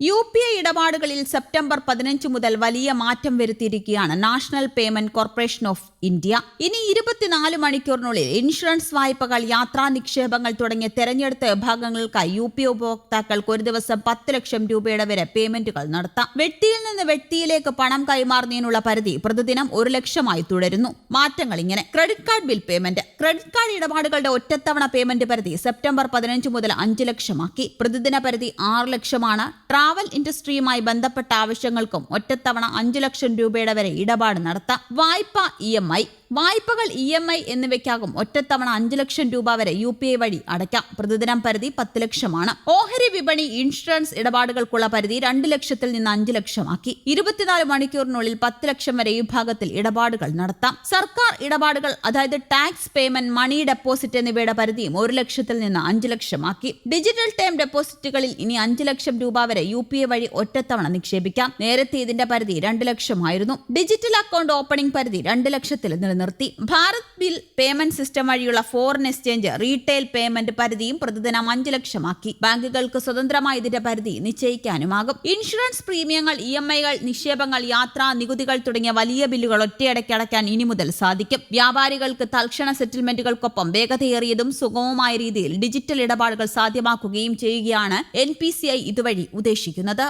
U P I ഇടപാടുകളിൽ September പതിനഞ്ച് മുതൽ വലിയ മാറ്റം വരുത്തിയിരിക്കുകയാണ് National Payment Corporation of India. ഇനി ഇരുപത്തിനാല് മണിക്കൂറിനുള്ളിൽ ഇൻഷുറൻസ് വായ്പകൾ യാത്രാ നിക്ഷേപങ്ങൾ തുടങ്ങിയ തെരഞ്ഞെടുത്ത വിഭാഗങ്ങൾക്കായി യു പി ഉപഭോക്താക്കൾക്ക് ഒരു ദിവസം പത്ത് ലക്ഷം രൂപയുടെ വരെ പേയ്മെന്റുകൾ നടത്താം. വ്യക്തിയിൽ നിന്ന് വ്യക്തിയിലേക്ക് പണം കൈമാറുന്നതിനുള്ള പരിധി പ്രതിദിനം ഒരു ലക്ഷമായി തുടരുന്നു. മാറ്റങ്ങൾ ഇങ്ങനെ. Credit card bill payment. Credit card ഇടപാടുകളുടെ ഒറ്റത്തവണ പേയ്മെന്റ് പരിധി സെപ്റ്റംബർ പതിനഞ്ച് മുതൽ അഞ്ച് ലക്ഷമാക്കി. പ്രതിദിന പരിധി ആറ് ലക്ഷമാണ്. ട്രാവൽ ഇൻഡസ്ട്രിയുമായി ബന്ധപ്പെട്ട ആവശ്യങ്ങൾക്കും ഒറ്റത്തവണ അഞ്ചു ലക്ഷം രൂപയുടെ വരെ ഇടപാട് നടത്താം വായ്പ ഇ വായ്പകൾ ഇ എം ഐ എന്നിവയ്ക്കാകും ഒറ്റത്തവണ അഞ്ചു ലക്ഷം രൂപ വരെ യു പി ഐ വഴി അടയ്ക്കാം. പ്രതിദിനം പരിധി പത്ത് ലക്ഷമാണ്. ഓഹരി വിപണി ഇൻഷുറൻസ് ഇടപാടുകൾക്കുള്ള പരിധി രണ്ട് ലക്ഷത്തിൽ നിന്ന് അഞ്ച് ലക്ഷമാക്കി. ഇരുപത്തിനാല് മണിക്കൂറിനുള്ളിൽ പത്ത് ലക്ഷം വരെ ഈ വിഭാഗത്തിൽ ഇടപാടുകൾ നടത്താം. സർക്കാർ ഇടപാടുകൾ അതായത് ടാക്സ് പേയ്മെന്റ് മണി ഡെപ്പോസിറ്റ് എന്നിവയുടെ പരിധിയും ഒരു ലക്ഷത്തിൽ നിന്ന് അഞ്ച് ലക്ഷമാക്കി. ഡിജിറ്റൽ ടൈം ഡെപ്പോസിറ്റുകളിൽ ഇനി അഞ്ച് ലക്ഷം രൂപ വരെ യു പി ഐ വഴി ഒറ്റത്തവണ നിക്ഷേപിക്കാം. നേരത്തെ ഇതിന്റെ പരിധി രണ്ട് ലക്ഷമായിരുന്നു. ഡിജിറ്റൽ അക്കൗണ്ട് ഓപ്പണിംഗ് പരിധി രണ്ട് ലക്ഷത്തിൽ നിലനിർത്തി. ഭാരത് ബിൽ പേയ്മെന്റ് സിസ്റ്റം വഴിയുള്ള ഫോറിൻ എക്സ്ചേഞ്ച് റീറ്റെയിൽ പേയ്മെന്റ് പരിധിയും പ്രതിദിനം അഞ്ച് ലക്ഷമാക്കി. ബാങ്കുകൾക്ക് സ്വതന്ത്രമായി ഇതിന്റെ പരിധി നിശ്ചയിക്കാനുമാകും. ഇൻഷുറൻസ് പ്രീമിയങ്ങൾ ഇ എം ഐകൾ നിക്ഷേപങ്ങൾ യാത്രാ നികുതികൾ തുടങ്ങിയ വലിയ ബില്ലുകൾ ഒറ്റയടയ്ക്ക് അടയ്ക്കാൻ ഇനി മുതൽ സാധിക്കും. വ്യാപാരികൾക്ക് തൽക്ഷണ സെറ്റിൽമെന്റുകൾക്കൊപ്പം വേഗതയേറിയതും സുഗമമായ രീതിയിൽ ഡിജിറ്റൽ ഇടപാടുകൾ സാധ്യമാക്കുകയും ചെയ്യുകയാണ് എൻ ഇതുവഴി ഉദ്ദേശിക്കുന്നത്.